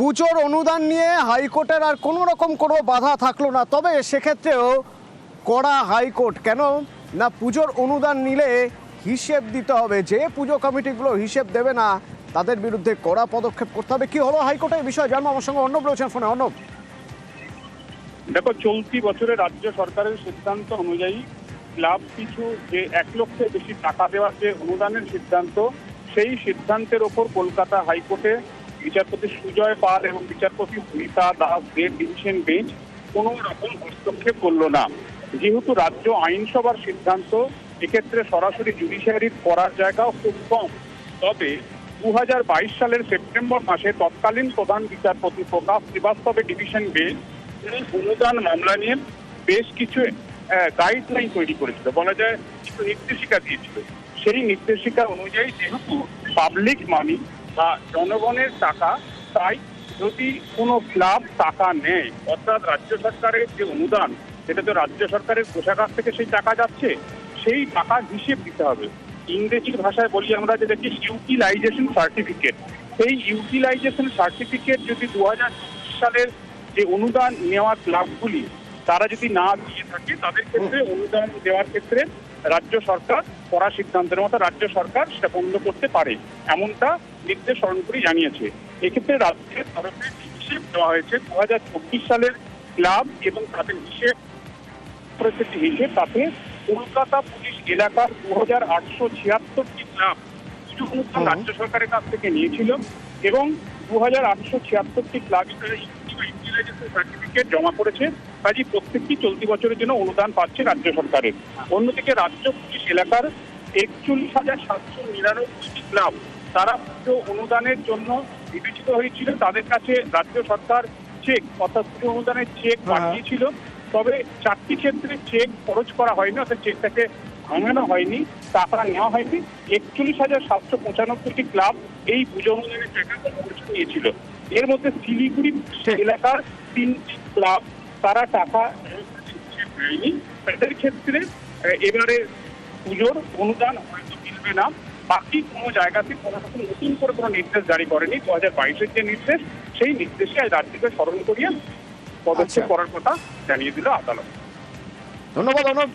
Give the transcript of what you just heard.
পুজোর অনুদান নিয়ে হাইকোর্টের আর কোনো রকম কোনো বাধা থাকল না। তবে সেক্ষেত্রেও কড়া হাইকোর্ট কেন না পুজোর অনুদান নিলে হিসেব দিতে হবে? যে পুজো কমিটিগুলো হিসেব দেবে না, তাদের বিরুদ্ধে কড়া পদক্ষেপ করতে হবে। কি হলো হাইকোর্টে এই বিষয়ে? জানব আমার সঙ্গে অর্ণব রয়েছেন ফোনে। অর্ণব। দেখো, চলতি বছরে রাজ্য সরকারের সিদ্ধান্ত অনুযায়ী ক্লাব পিছু যে এক লক্ষের বেশি টাকা দেওয়ার যে অনুদানের সিদ্ধান্ত, সেই সিদ্ধান্তের ওপর কলকাতা হাইকোর্টে বিচারপতি সুজয় পাল এবং বিচারপতি মিতা দাস দের ডিভিশন বেঞ্চ কোনো রকম হস্তক্ষেপ করল না। যেহেতু রাজ্য আইনসভার সিদ্ধান্ত, এক্ষেত্রে সরাসরি জুডিশিয়ারির করার জায়গাও খুব কম। তবে দু হাজার বাইশ সালের সেপ্টেম্বর মাসে তৎকালীন প্রধান বিচারপতি প্রকাশ শ্রীবাস্তবের ডিভিশন বেঞ্চ অনুদান মামলা নিয়ে বেশ কিছু গাইডলাইন তৈরি করেছিল। বলা যায়, কিছু নির্দেশিকা দিয়েছিল। সেই নির্দেশিকা অনুযায়ী যেহেতু পাবলিক মানি বা জনগণের টাকা তাই যদি কোনো ক্লাব টাকা নেয় অর্থাৎ রাজ্য সরকারের যে অনুদান সেটা তো রাজ্য সরকারের কোষাগার থেকে সেই টাকা যাচ্ছে সেই টাকা হিসেব দিতে হবে। ইংরেজি ভাষায় বলি আমরা যে দেখি ইউটিলাইজেশন সার্টিফিকেট সেই ইউটিলাইজেশন সার্টিফিকেট যদি দু হাজার সালের যে অনুদান নেওয়া ক্লাবগুলি তারা যদি না দিয়ে থাকে তাদের ক্ষেত্রে অনুদান দেওয়ার ক্ষেত্রে রাজ্য সরকার করা সিদ্ধান্তের মতো রাজ্য সরকার সেটা বন্ধ করতে পারে, এমনটা নির্দেশ সরণপুরি জানিয়েছে। এক্ষেত্রে রাজ্যের তরফে হিসেব দেওয়া হয়েছে। দু হাজার চব্বিশ সালের ক্লাব এবং তাদের হিসেব যে হিসেব তাতে কলকাতা পুলিশ এলাকার দু হাজার আটশো ছিয়াত্তরটি ক্লাব রাজ্য সরকারের কাছ থেকে নিয়েছিল এবং দু হাজার আটশো ছিয়াত্তরটি ক্লাবই তারা ইউটিলাইজেশন সার্টিফিকেট জমা করেছে কাজে প্রত্যেকটি চলতি বছরের জন্য অনুদান পাচ্ছে রাজ্য সরকারের। অন্যদিকে রাজ্য পুলিশ এলাকার একচল্লিশ হাজার সাতশো নিরানব্বইটি ক্লাব তারা পুজো অনুদানের জন্য বিবেচিত হয়েছিল। তাদের কাছে রাজ্য সরকার চেক অর্থাৎ পুজো অনুদানের চেক হ্যাঁ। পাঠিয়েছিল। তবে চারটি ক্ষেত্রে চেক খরচ করা হয়নি অর্থাৎ চেকটাকে ভাঙানো হয়নি টাকা নেওয়া হয়নি। একচল্লিশ হাজার সাতশো পঁচানব্বইটি ক্লাব এই পুজো অনুদানের টাকা খরচ নিয়েছিল এর মধ্যে শিলিগুড়ি এলাকার তিনটি ক্লাব তারা টাকা নেয়নি তাদের ক্ষেত্রে এবারে পুজোর অনুদান হয়তো মিলবে না। বাকি কোনো জায়গাতে কোনো রকম নতুন করে কোনো নির্দেশ জারি করেনি। দু হাজার বাইশের যে নির্দেশ সেই নির্দেশে আজ রাজ্যকে স্মরণ করিয়ে পদক্ষেপ আচ্ছা। করার কথা জানিয়ে দিল আদালত। ধন্যবাদ অর্ণব